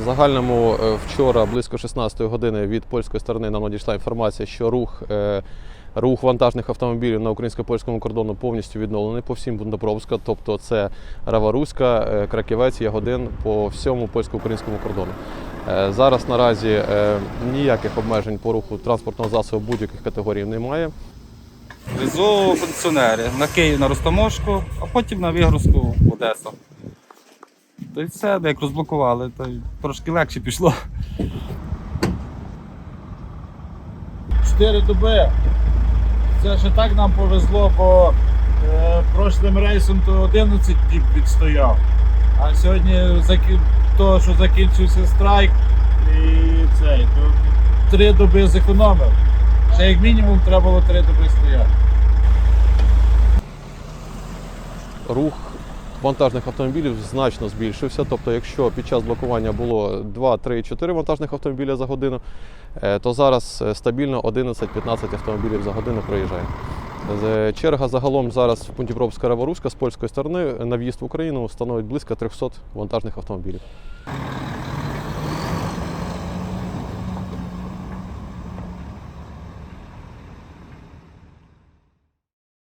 В загальному е, вчора близько 16 години від польської сторони нам надійшла інформація, що рух, е, рух вантажних автомобілів на українсько-польському кордону повністю відновлений по всім Бундапровська, тобто це Раваруська, е, Краківець, Ягодин по всьому польсько-українському кордону. Зараз наразі ніяких обмежень по руху транспортного засобу будь-яких категорій немає. Везу пенсіонери на Київ на Ростомошку, а потім на вигрузку в Одесу. То й все, як розблокували, то й трошки легше пішло. Чотири доби. Це ще так нам повезло, бо е, прошлим рейсом то 11 діб відстояв. А сьогодні закі... то, що закінчився страйк, і цей, то три доби зекономив. Ще як мінімум треба було три доби стояти. рух вантажних автомобілів значно збільшився. Тобто, якщо під час блокування було 2, 3, 4 вантажних автомобіля за годину, е, то зараз е, стабільно 11-15 автомобілів за годину проїжджає. Черга загалом зараз в пункті пропуска Раворуська з польської сторони на в'їзд в Україну становить близько 300 вантажних автомобілів.